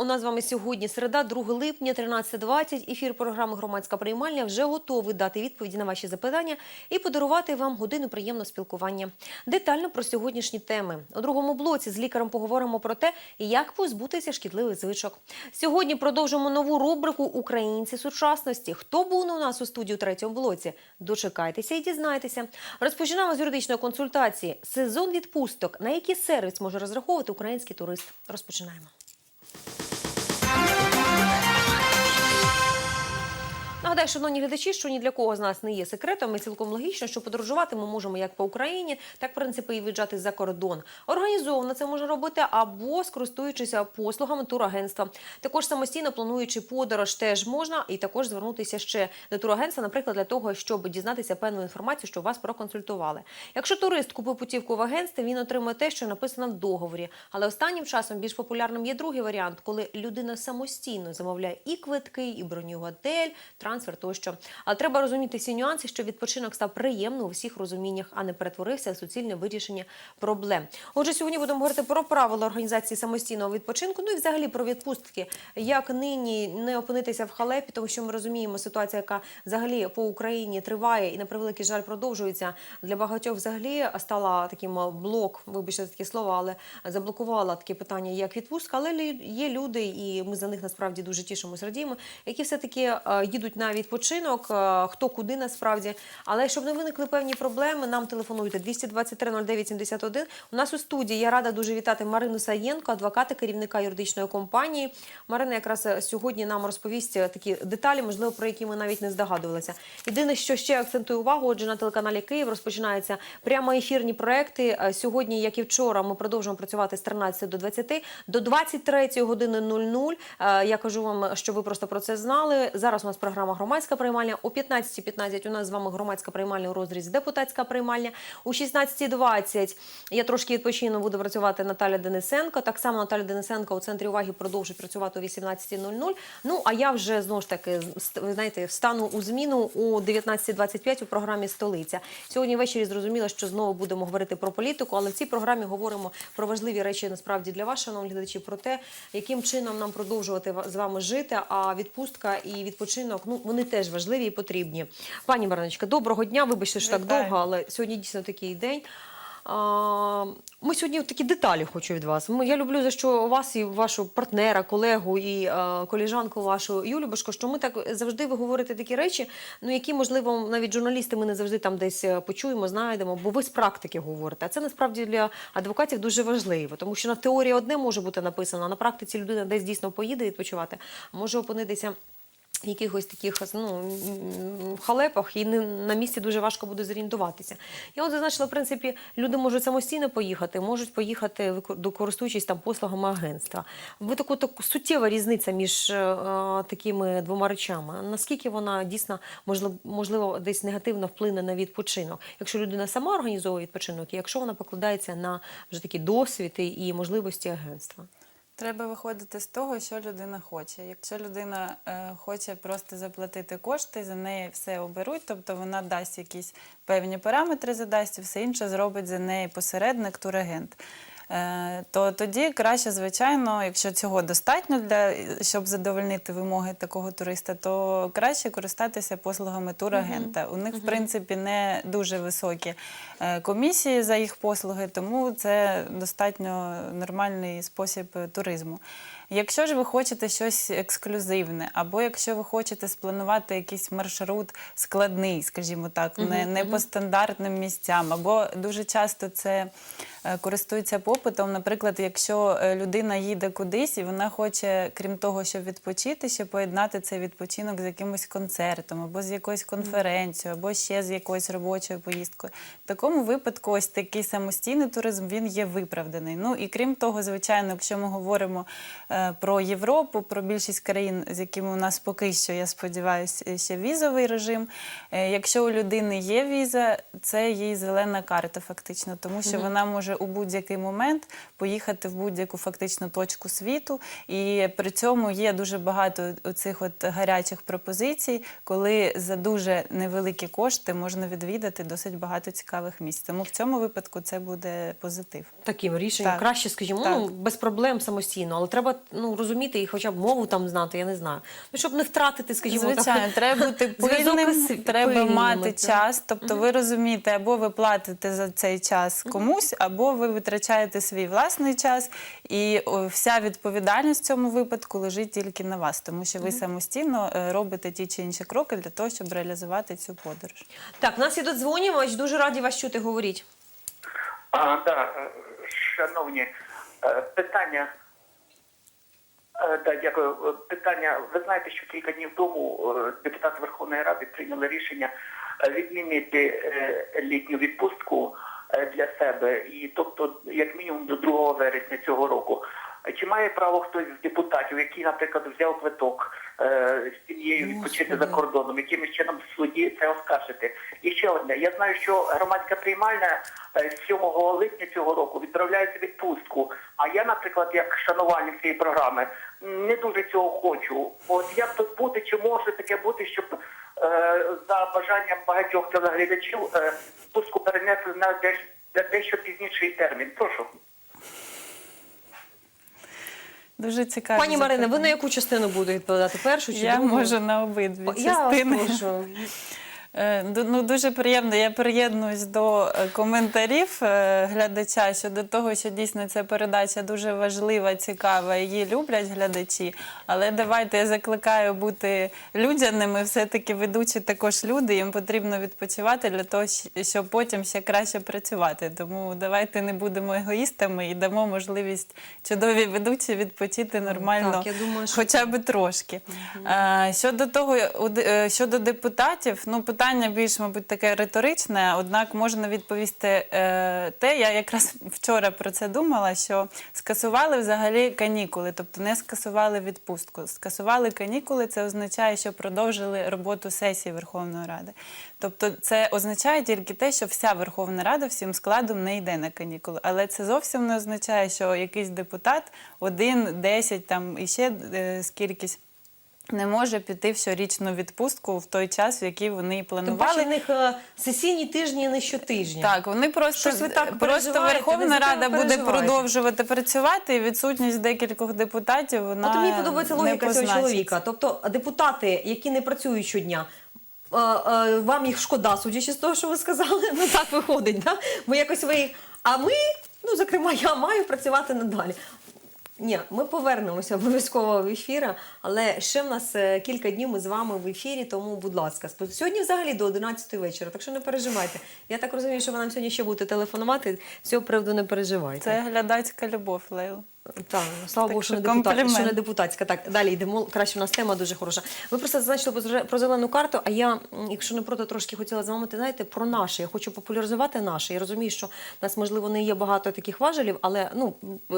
У нас з вами сьогодні середа, 2 липня, 13.20. Ефір програми Громадська приймальня вже готовий дати відповіді на ваші запитання і подарувати вам годину приємного спілкування. Детально про сьогоднішні теми. У другому блоці з лікарем поговоримо про те, як позбутися шкідливих звичок. Сьогодні продовжимо нову рубрику Українці сучасності. Хто був у нас у студії у третьому блоці? Дочекайтеся і дізнайтеся. Розпочинаємо з юридичної консультації. Сезон відпусток. На який сервіс може розраховувати український турист? Розпочинаємо. Нагадаю, шановні глядачі, що ні для кого з нас не є секретом, і цілком логічно, що подорожувати ми можемо як по Україні, так в принципі і виїжджати за кордон. Організовано це можна робити або скористуючися послугами турагентства. Також самостійно плануючи подорож, теж можна і також звернутися ще до турагентства, наприклад, для того, щоб дізнатися певну інформацію, що вас проконсультували. Якщо турист купив путівку в агентстві, він отримує те, що написано в договорі. Але останнім часом більш популярним є другий варіант, коли людина самостійно замовляє і квитки, і бронює готель, трансфер тощо. Але треба розуміти всі нюанси, що відпочинок став приємно у всіх розуміннях, а не перетворився в суцільне вирішення проблем. Отже, сьогодні будемо говорити про правила організації самостійного відпочинку, ну і взагалі про відпустки. Як нині не опинитися в халепі, тому що ми розуміємо ситуація, яка взагалі по Україні триває і на превеликий жаль продовжується. Для багатьох взагалі стала таким блок, вибачте за таке слово, але заблокувала таке питання, як відпустка. Але є люди, і ми за них насправді дуже тішимося, радіємо, які все таки їдуть на відпочинок, е, хто куди насправді. Але щоб не виникли певні проблеми, нам телефонуйте 223 09 71. У нас у студії я рада дуже вітати Марину Саєнко, адвоката, керівника юридичної компанії. Марина якраз е, сьогодні нам розповість е, такі деталі, можливо, про які ми навіть не здогадувалися. Єдине, що ще акцентую увагу, отже, на телеканалі Київ розпочинаються прямо ефірні проекти. Сьогодні, як і вчора, ми продовжуємо працювати з 13 до 20, до 23 години 00. Е, Я кажу вам, що ви просто про це знали. Зараз у нас програма громадська приймальня. О 15.15 у нас з вами громадська приймальня у розрізі депутатська приймальня. У 16.20 я трошки відпочину, буду працювати Наталя Денисенко. Так само Наталя Денисенко у центрі уваги продовжить працювати о 18.00. Ну а я вже знову ж таки ви знаєте, встану у зміну у 19.25 у програмі Столиця. Сьогодні ввечері зрозуміло, що знову будемо говорити про політику, але в цій програмі говоримо про важливі речі насправді для вас, шановні глядачі, про те, яким чином нам продовжувати з вами жити. А відпустка і відпочинок ну вони теж важливі і потрібні. Пані Мариночка, доброго дня. Вибачте, що так довго, але сьогодні дійсно такий день. Ми сьогодні такі деталі хочу від вас. Я люблю за що вас і вашого партнера, колегу і коліжанку вашу Юлю Башко, що ми так завжди ви говорите такі речі, ну які можливо навіть журналісти ми не завжди там десь е, почуємо, знайдемо, бо ви з практики говорите. А це насправді для адвокатів дуже важливо, тому що на теорії одне може бути написано, а на практиці людина десь дійсно поїде відпочивати, а може опинитися якихось таких ну, халепах, і не- на місці дуже важко буде зорієнтуватися. Я от зазначила, в принципі, люди можуть самостійно поїхати, можуть поїхати, користуючись там послугами агентства. Ви таку, таку суттєва різниця між е, е, такими двома речами. Наскільки вона дійсно можливо, можливо десь негативно вплине на відпочинок, якщо людина сама організовує відпочинок, і якщо вона покладається на вже такі досвід і можливості агентства. Треба виходити з того, що людина хоче. Якщо людина е, хоче просто заплатити кошти, за неї все оберуть, тобто вона дасть якісь певні параметри, задасть, і все інше зробить за неї посередник, турагент. Е, то тоді краще, звичайно, якщо цього достатньо для щоб задовольнити вимоги такого туриста, то краще користатися послугами турагента. У них, в принципі, не дуже високі е, комісії за їх послуги, тому це достатньо нормальний спосіб туризму. Якщо ж ви хочете щось ексклюзивне, або якщо ви хочете спланувати якийсь маршрут складний, скажімо так, не, не по стандартним місцям, або дуже часто це е, користується попитом. Наприклад, якщо е, людина їде кудись і вона хоче, крім того, щоб відпочити, ще поєднати цей відпочинок з якимось концертом, або з якоюсь конференцією, або ще з якоюсь робочою поїздкою. В такому випадку ось такий самостійний туризм він є виправданий. Ну і крім того, звичайно, якщо ми говоримо е, про Європу, про більшість країн, з якими у нас поки що, я сподіваюся, ще візовий режим. Якщо у людини є віза, це їй зелена карта, фактично, тому що вона може може у будь-який момент поїхати в будь-яку фактично точку світу. І при цьому є дуже багато цих от гарячих пропозицій, коли за дуже невеликі кошти можна відвідати досить багато цікавих місць. Тому в цьому випадку це буде позитив. Таким рішенням Так. краще, скажімо, Так. ну без проблем самостійно, але треба ну розуміти і хоча б мову там знати, я не знаю. Ну щоб не втратити, скажімо, Звичайно, так, треба бути пильним, треба мати так. час. Тобто, ви розумієте, або ви платите за цей час комусь, або ви витрачаєте свій власний час, і вся відповідальність в цьому випадку лежить тільки на вас, тому що ви самостійно е, робите ті чи інші кроки для того, щоб реалізувати цю подорож. Так, в нас є додзвонювач, дуже раді вас чути, говоріть. А, да, е, шановні, е, питання. Да, дякую. Питання. Ви знаєте, що кілька днів тому депутати Верховної Ради прийняли рішення відмінити літню відпустку для себе, і тобто, як мінімум, до 2 вересня цього року. Е, Чи має право хтось з депутатів, який, наприклад, взяв квиток е, з сім'єю відпочити за кордоном, якимось чином в суді це оскаржити? І ще одне. Я знаю, що громадська приймальна е, 7 липня цього року відправляється в відпустку. А я, наприклад, як шанувальник цієї програми, не дуже цього хочу. От як тут бути, чи може таке бути, щоб е, за бажанням багатьох телеглядачів спуску перенесли на десь на дещо пізніший термін? Прошу. Дуже цікаво. Пані Марина, ви на яку частину будете відповідати? Першу чи я другу? можу на обидві Я вас частини. прошу. Е, Ну, дуже приємно. Я приєднуюсь до е, коментарів е, глядача щодо того, що дійсно ця передача дуже важлива, цікава. Її люблять глядачі. Але давайте я закликаю бути людяними. Все-таки ведучі також люди. Їм потрібно відпочивати для того, щоб потім ще краще працювати. Тому давайте не будемо егоїстами і дамо можливість чудовій ведучі відпочити нормально, так, я думаю, що хоча б трошки. Е, Щодо того, щодо депутатів, ну питання більш, мабуть, таке риторичне, однак можна відповісти е, те, я якраз вчора про це думала, що скасували взагалі канікули, тобто не скасували відпустку. Скасували канікули, це означає, що продовжили роботу сесії Верховної Ради. Тобто, це означає тільки те, що вся Верховна Рада всім складом не йде на канікули. Але це зовсім не означає, що якийсь депутат один, десять там і ще е, скількись. Не може піти в щорічну відпустку в той час, в який вони планували. паче в них е, сесійні тижні не щотижня. Так, вони просто, Щось ви так просто переживаєте, Верховна за Рада буде переживаєте. продовжувати працювати, і відсутність декількох депутатів вона От мені подобається не логіка цього позначиться. чоловіка. Тобто депутати, які не працюють щодня. е, е, Вам їх шкода, судячи з того, що ви сказали, ну так виходить, да? бо якось ви їх. А ми, ну зокрема, я маю працювати надалі. Ні, ми повернемося обов'язково в ефір, але ще в нас е, кілька днів ми з вами в ефірі, тому, будь ласка, сьогодні взагалі до 11 вечора, так що не переживайте. Я так розумію, що ви нам сьогодні ще будете телефонувати, з цього приводу не переживайте. Це глядацька любов, Лейл. Так, слава Богу, що не, депутат, що не депутатська. Так, далі йдемо. Краще у нас тема дуже хороша. Ви просто зазначили про про зелену карту, а я, якщо не проти, трошки хотіла з вами, ти знаєте, про наше. Я хочу популяризувати наше. Я розумію, що в нас, можливо, не є багато таких важелів, але ну, е,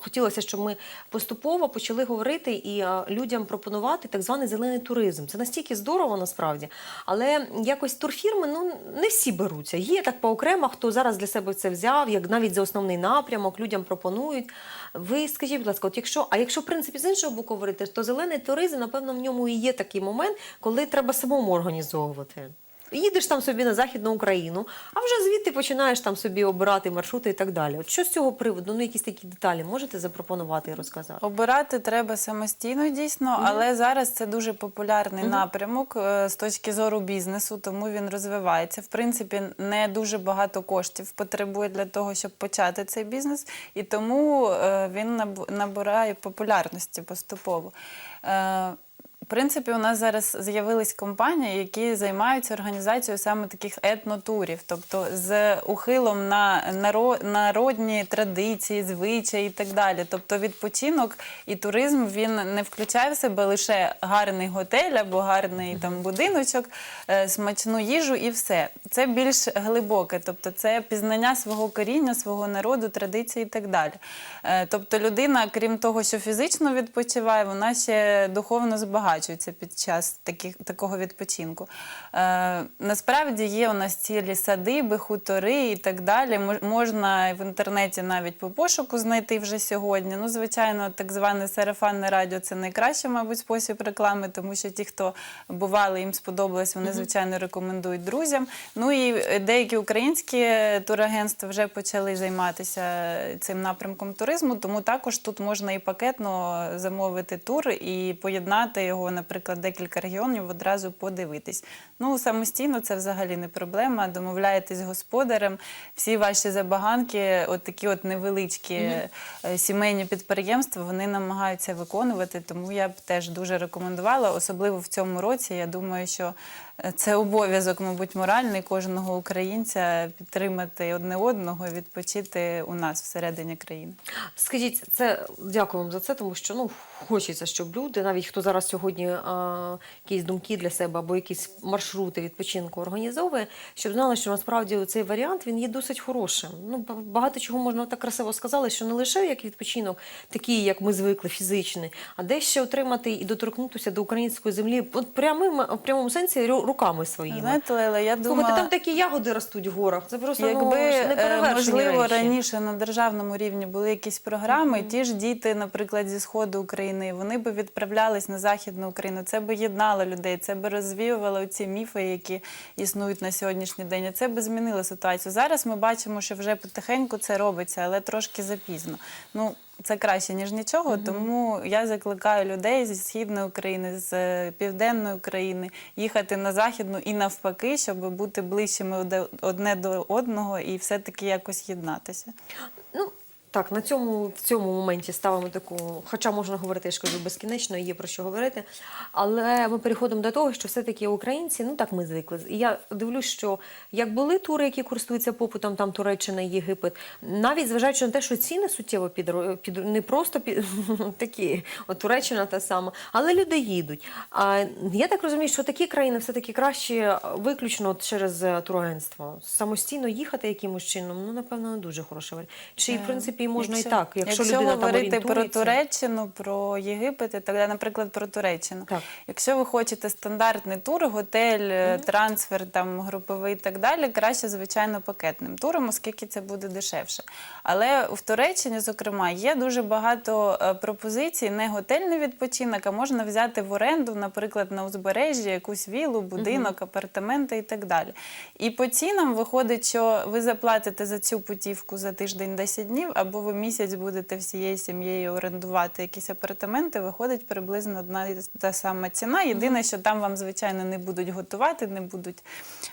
хотілося, щоб ми поступово почали говорити і е, людям пропонувати так званий зелений туризм. Це настільки здорово насправді. Але якось турфірми ну, не всі беруться. Є так поокремо, хто зараз для себе це взяв, як навіть за основний напрямок, людям пропонують. Ви скажіть, будь ласка, от якщо, а якщо в принципі з іншого боку говорити, то зелений туризм, напевно, в ньому і є такий момент, коли треба самому організовувати. Їдеш там собі на Західну Україну, а вже звідти починаєш там собі обирати маршрути і так далі. От що з цього приводу? Ну, якісь такі деталі можете запропонувати і розказати? Обирати треба самостійно, дійсно, але зараз це дуже популярний напрямок е, з точки зору бізнесу, тому він розвивається. В принципі, не дуже багато коштів потребує для того, щоб почати цей бізнес, і тому е, він набирає популярності поступово. В принципі, у нас зараз з'явились компанії, які займаються організацією саме таких етнотурів, тобто з ухилом на народні традиції, звичаї і так далі. Тобто відпочинок і туризм він не включає в себе лише гарний готель або гарний там будиночок, е, смачну їжу і все. Це більш глибоке, тобто це пізнання свого коріння, свого народу, традицій і так далі. Е, Тобто людина, крім того, що фізично відпочиває, вона ще духовно збагачує. Оплачуються під час таких, такого відпочинку. Е, насправді є у нас цілі садиби, хутори і так далі. Можна в інтернеті навіть по пошуку знайти вже сьогодні. Ну, звичайно, так зване сарафанне радіо це найкращий, мабуть, спосіб реклами, тому що ті, хто бували, їм сподобалось, вони, звичайно, рекомендують друзям. Ну і деякі українські турагентства вже почали займатися цим напрямком туризму, тому також тут можна і пакетно замовити тур і поєднати його, наприклад, декілька регіонів одразу подивитись. Ну, самостійно це взагалі не проблема. Домовляєтесь з господарем. Всі ваші забаганки, от такі от невеличкі е, сімейні підприємства, вони намагаються виконувати. Тому я б теж дуже рекомендувала, особливо в цьому році. Я думаю, що це обов'язок, мабуть, моральний кожного українця підтримати одне одного, відпочити у нас всередині країни. Скажіть, це дякую вам за це, тому що ну хочеться, щоб люди, навіть хто зараз сьогодні а, якісь думки для себе або якісь маршрути відпочинку організовує, щоб знали, що насправді цей варіант він є досить хорошим. Ну багато чого можна так красиво сказали, що не лише як відпочинок, такий, як ми звикли, фізичний, а де ще отримати і доторкнутися до української землі, от прямим в прямому сенсі руками своїми. Знаєте, Лейла, я Слухайте, там такі ягоди ростуть в горах. Це просто Якби ну, е, неперевершені можливо речі. раніше на державному рівні були якісь програми, ті ж діти, наприклад, зі сходу України, вони би відправлялись на західну Україну. Це би єднало людей, це би розвіювало ці міфи, які існують на сьогоднішній день. І Це би змінило ситуацію. Зараз ми бачимо, що вже потихеньку це робиться, але трошки запізно. Ну це краще ніж нічого. Тому я закликаю людей зі східної України, з е, південної України їхати на західну і навпаки, щоб бути ближчими одне до одного і все-таки якось єднатися. Ну так, на цьому в цьому моменті ставимо таку, хоча можна говорити, я ж кажу, безкінечно, є про що говорити. Але ми переходимо до того, що все-таки українці, ну так ми звикли. І я дивлюсь, що як були тури, які користуються попитом, там Туреччина, Єгипет, навіть зважаючи на те, що ціни суттєво під, під не просто під такі, от Туреччина та сама, але люди їдуть. А я так розумію, що такі країни все-таки краще виключно через е, турагентство. Самостійно їхати якимось чином, ну напевно, не дуже хороший варіант. Чи в принципі і можна і так, якщо, людина там говорити про. Туреччину, про Єгипет, і так далі, наприклад, про Туреччину. Так. Якщо ви хочете стандартний тур, готель, е, трансфер, там груповий і так далі, краще, звичайно, пакетним туром, оскільки це буде дешевше. Але в Туреччині, зокрема, є дуже багато е, пропозицій, не готельний відпочинок, а можна взяти в оренду, наприклад, на узбережжі якусь вілу, будинок, апартаменти і так далі. І по цінам виходить, що ви заплатите за цю путівку за тиждень 10 днів, або ви місяць будете всією сім'єю орендувати якісь апартаменти, виходить приблизно одна і та сама ціна. Єдине, що там вам, звичайно, не будуть готувати, не будуть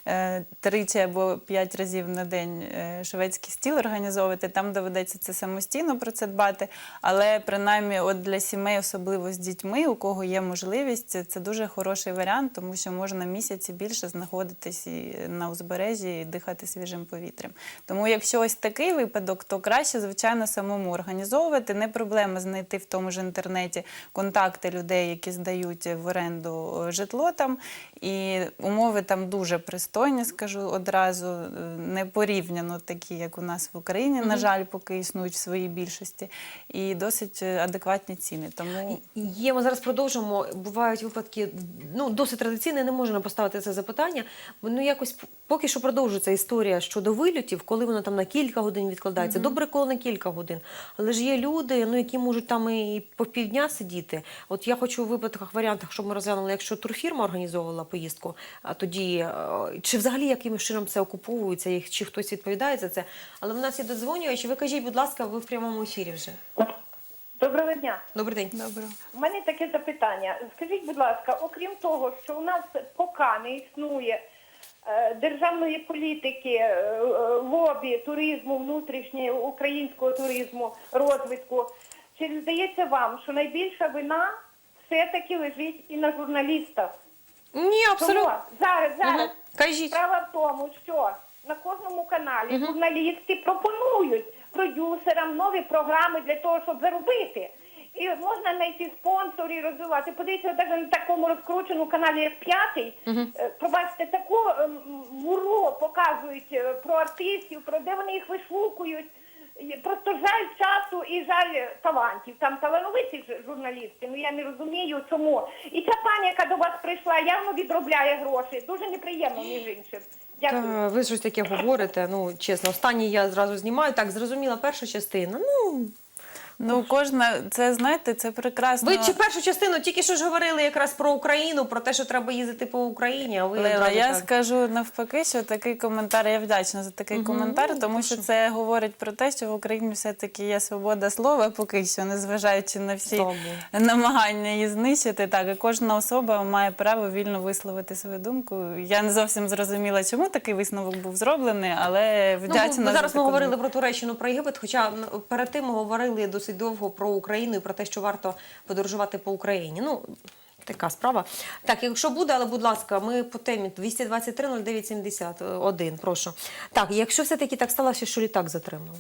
е, тричі або п'ять разів на день е, шведський стіл організовувати. Там доведеться це самостійно про це дбати. Але принаймні, от для сімей, особливо з дітьми, у кого є можливість, це дуже хороший варіант, тому що можна місяці більше знаходитись і на узбережжі і дихати свіжим повітрям. Тому, якщо ось такий випадок, то краще, звичайно, самому організовувати. Не проблема знайти в тому ж інтернеті контакти людей, які здають в оренду е, житло там. І умови там дуже пристойні, скажу одразу, е, не порівняно такі, як у нас в Україні, на жаль, поки існують в своїй більшості, і досить е, адекватні ціни. Тому Є, ми зараз продовжимо. Бувають випадки, ну досить традиційно, не можна поставити це запитання. Ну якось поки що продовжується історія щодо вильотів, коли воно там на кілька годин відкладається. Добре, коли на кілька годин. Але ж є люди, ну які можуть там і по півдня сидіти. От я хочу у випадках варіантах, щоб ми розглянули, якщо турфірма організовувала поїздку, а тоді е, чи взагалі якимось чином це окуповується, і чи хтось відповідає за це. Але в нас є додзвонювачі. Ви кажіть, будь ласка, ви в прямому ефірі вже. Доброго дня. Добрий день. добре. У мене таке запитання. Скажіть, будь ласка, окрім того, що у нас поки не існує державної політики, е, е, лобі туризму, внутрішнього українського туризму, розвитку, чи не здається вам, що найбільша вина все-таки лежить і на журналістах? Ні, абсолютно. Тому зараз, зараз. Кажіть. Справа в тому, що на кожному каналі журналісти пропонують продюсерам нові програми для того, щоб заробити. І можна знайти спонсорів розвивати. Подивіться, навіть на такому розкрученому каналі, як п'ятий, е, пробачте, таку ем, муро показують е, про артистів, про де вони їх вишукують. Просто жаль часу і жаль талантів. Там талановиті ж журналісти, ну я не розумію чому. І ця пані, яка до вас прийшла, явно відробляє гроші. Дуже неприємно, між іншим. Дякую. Та, ви щось таке говорите. Ну, чесно, останній я зразу знімаю. Так, зрозуміла перша частина. Ну, Ну, кожна, це знаєте, це прекрасно. ви чи першу частину тільки що ж говорили якраз про Україну, про те, що треба їздити по Україні, а ви одразу я так. скажу навпаки, що такий коментар, я вдячна за такий коментар, тому що це говорить про те, що в Україні все-таки є свобода слова, поки що, незважаючи на всі Слава намагання її знищити. Так, і кожна особа має право вільно висловити свою думку. Я не зовсім зрозуміла, чому такий висновок був зроблений, але вдячна. Ну, за зараз ми говорили про Туреччину, про Єгипет. Хоча перед тим ми говорили досить довго про Україну і про те, що варто подорожувати по Україні. Ну така справа. Так, якщо буде, але будь ласка, ми по темі 223 09 71, Прошу. Так, якщо все таки так сталося, що літак затримали.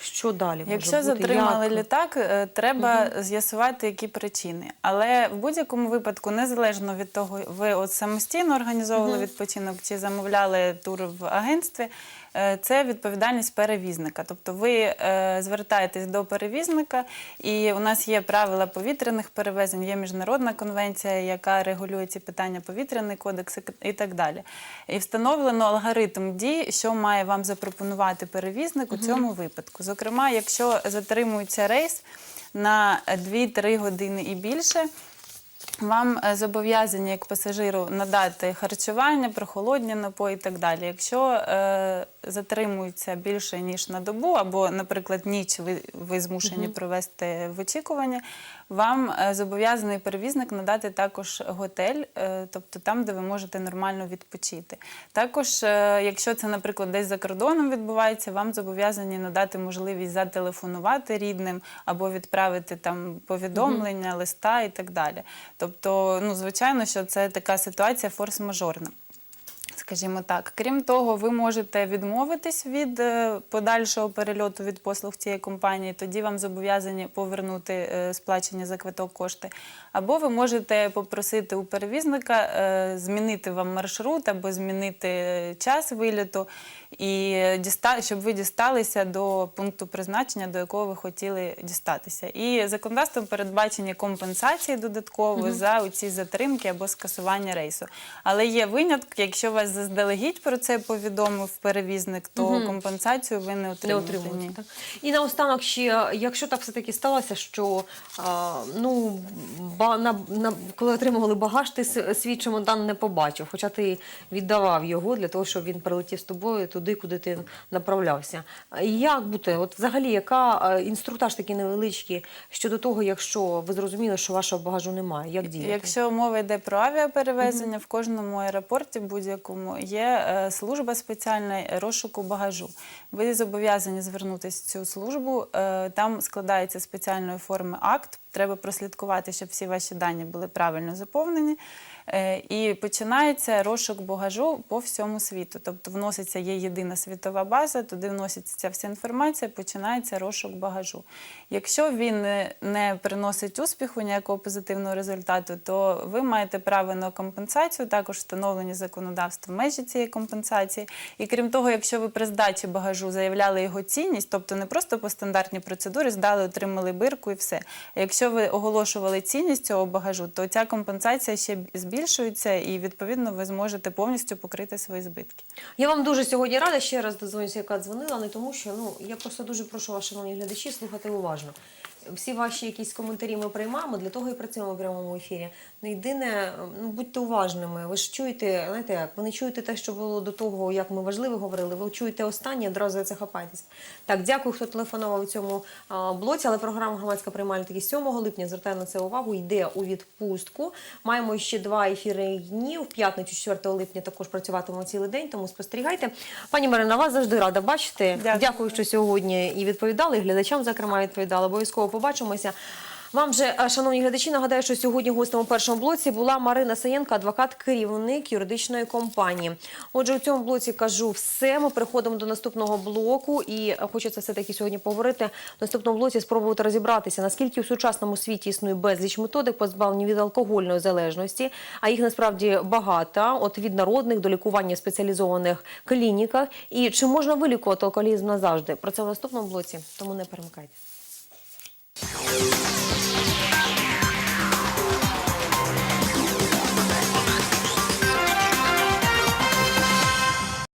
Що далі? може Якщо бути? затримали Як? літак, е, треба з'ясувати, які причини. Але в будь-якому випадку, незалежно від того, ви от самостійно організовували відпочинок чи замовляли тур в агентстві, це відповідальність перевізника. Тобто ви е, звертаєтесь до перевізника, і у нас є правила повітряних перевезень, є міжнародна конвенція, яка регулює ці питання, повітряний кодекс і так далі. І встановлено алгоритм дій, що має вам запропонувати перевізник у цьому випадку. Зокрема, якщо затримується рейс на 2-3 години і більше. Вам е, зобов'язані як пасажиру надати харчування, прохолодні напої і так далі. Якщо е, затримуються більше ніж на добу, або, наприклад, ніч ви, ви змушені провести в очікуванні, вам е, зобов'язаний перевізник надати також готель, е, тобто там, де ви можете нормально відпочити. Також, е, якщо це, наприклад, десь за кордоном відбувається, вам зобов'язані надати можливість зателефонувати рідним або відправити там повідомлення, листа і так далі. Тобто, ну, звичайно, що це така ситуація форс-мажорна. Скажімо так, крім того, ви можете відмовитись від е, подальшого перельоту від послуг цієї компанії, тоді вам зобов'язані повернути е, сплачені за квиток кошти. Або ви можете попросити у перевізника е, змінити вам маршрут або змінити час виліту, і діста- щоб ви дісталися до пункту призначення, до якого ви хотіли дістатися. І законодавством передбачені компенсації додатково за ці затримки або скасування рейсу. Але є виняток, якщо вас заздалегідь про це повідомив перевізник, то компенсацію ви не не отримаєте. отримують. Ні. Так? І наостанок ще, якщо так все-таки сталося, що а, ну, ба, на, на, коли отримували багаж, ти свій чемодан не побачив, хоча ти віддавав його для того, щоб він прилетів з тобою туди, куди ти направлявся. Як бути? От взагалі, яка інструктаж такий невеличкий щодо того, якщо ви зрозуміли, що вашого багажу немає, як діяти? Якщо мова йде про авіаперевезення, в кожному аеропорті будь-якому є е, служба спеціальна розшуку багажу. Ви зобов'язані звернутися в цю службу. е, Там складається спеціальної форми акт. Треба прослідкувати, щоб всі ваші дані були правильно заповнені. Е, І починається розшук багажу по всьому світу. Тобто вноситься є єдина світова база, туди вноситься ця вся інформація, починається розшук багажу. Якщо він не, приносить успіху, ніякого позитивного результату, то ви маєте право на компенсацію, також встановлені законодавством межі цієї компенсації. І крім того, якщо ви при здачі багажу заявляли його цінність, тобто не просто по стандартній процедурі здали, отримали бирку і все. Якщо ви оголошували цінність цього багажу, то ця компенсація ще збільшується, і відповідно ви зможете повністю покрити свої збитки. Я вам дуже сьогодні рада. Ще раз дозвонюся, яка дзвонила, не тому що ну я просто дуже прошу вас, шановні глядачі, слухати уважно. Всі ваші якісь коментарі ми приймаємо, для того і працюємо в прямому ефірі. Ну, єдине, ну будьте уважними. Ви ж чуєте, знаєте як, ви не чуєте те, що було до того, як ми важливо говорили. Ви чуєте останнє, одразу за це хапаєтесь. Так, дякую, хто телефонував у цьому блоці. Але програма громадська приймальна таки 7 липня. Звертаю на це увагу. Йде у відпустку. Маємо ще два ефіри дні. В п'ятницю, 4 липня, також працюватимемо цілий день, тому спостерігайте. Пані Марина, вас завжди рада бачити. Дякую. Дякую, що сьогодні і відповідали, і глядачам, зокрема, відповідали. Обов'язково побачимося. Вам же, е, шановні глядачі, нагадаю, що сьогодні гостем у першому блоці була Марина Саєнко, адвокат, керівник юридичної компанії. Отже, у цьому блоці кажу все. Ми переходимо до наступного блоку, і е, хочеться все таки сьогодні поговорити в наступному блоці, спробувати розібратися, наскільки у сучасному світі існує безліч методик позбавлення від алкогольної залежності, а їх насправді багато. От від народних до лікування в спеціалізованих клініках. І чи можна вилікувати алкоголізм назавжди? Про це в наступному блоці. Тому не перемикайте. you